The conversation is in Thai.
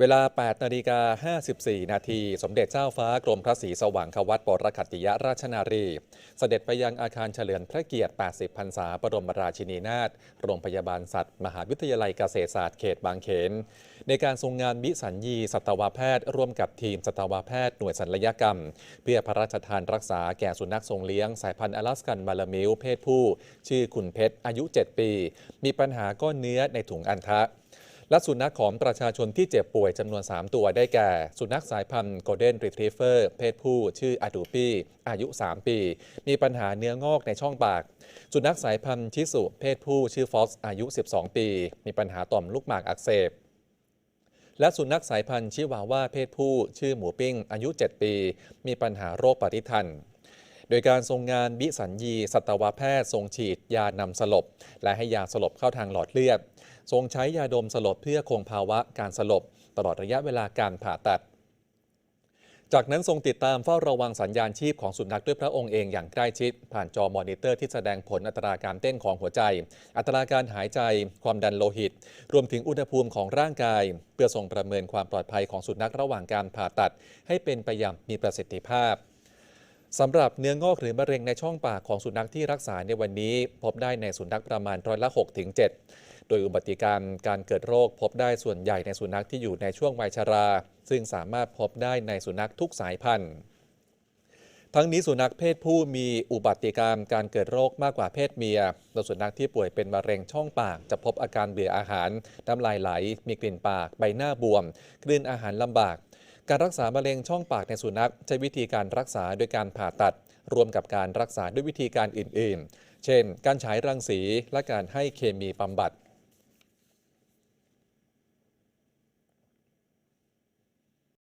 เวลา 8 นาฬิกา 54 นาที สมเด็จเจ้าฟ้ากรมพระศรีสว่างควัตปรขัตติยราชนารี เสด็จไปยังอาคารเฉลิมพระเกียรติ 80 พรรษาบรมราชินีนาถ โรงพยาบาลสัตว์ มหาวิทยาลัยเกษตรศาสตร์เขตบางเขน ในการทรงงานวิสัญญีสัตวแพทย์ ร่วมกับทีมสัตวแพทย์หน่วยศัลยกรรม เพื่อพระราชทานรักษาแก่สุนัขทรงเลี้ยงสายพันธุ์อลาสกันมาลามิลเพศผู้ ชื่อคุณเพชรอายุ 7 ปี มีปัญหาก้อนเนื้อในถุงอันทะ และสุนัขของประชาชนที่เจ็บป่วยจำนวน 3 ตัวได้แก่ สุนัขสายพันธุ์โกลเด้นรีทรีเวอร์เพศผู้ชื่ออาดูปี้อายุ 3 ปี มีปัญหาเนื้องอกในช่องปาก สุนัขสายพันธุ์ชิสุเพศผู้ชื่อฟ็อกซ์อายุ 12 ปี มีปัญหาต่อมลูกหมากอักเสบและสุนัขสายพันธุ์ชิวาว่าเพศผู้ ชื่อหมูปิ้ง อายุ 7 ปี มีปัญหาโรคปฏิทันโดยการทรงงานวิสัญญี สัตวแพทย์ทรงฉีดยานำสลบ และให้ยาสลบเข้าทางหลอดเลือด ทรงใช้ยาดมสลบเพื่อคงภาวะการสลบ ตลอดระยะเวลาการผ่าตัด จากนั้นทรงติดตามเฝ้าระวังสัญญาณชีพของสุนัขด้วยพระองค์เองอย่างใกล้ชิด ผ่านจอมอนิเตอร์ที่แสดงผลอัตราการเต้นของหัวใจ อัตราการหายใจ ความดันโลหิต รวมถึงอุณหภูมิของร่างกาย เพื่อทรงประเมินความปลอดภัยของสุนัขระหว่างการผ่าตัด ให้เป็นไปอย่างมีประสิทธิภาพ สำหรับเนื้องอกหรือมะเร็งในช่องปากของสุนัขที่รักษาในวันนี้ พบได้ในสุนัขประมาณร้อยละ6ถึง7โดยอุบัติการการเกิดโรคพบได้ส่วนใหญ่ในสุนัขที่อยู่ในช่วงวัยชรา ซึ่งสามารถพบได้ในสุนัขทุกสายพันธุ์ ทั้งนี้สุนัขเพศผู้มีอุบัติการการเกิดโรคมากกว่าเพศเมียโดยสุนัขที่ป่วยเป็นมะเร็งช่องปาก จะพบอาการเบื่ออาหารน้ำลายไหล มีกลิ่นปาก ใบหน้าบวมกลืนอาหารลำบาก การรักษามะเร็งช่องปากในสุนัข ใช้วิธีการรักษาโดยการผ่าตัด รวมกับการรักษาด้วยวิธีการอื่น ๆ เช่น การฉายรังสีและการให้เคมีบำบัด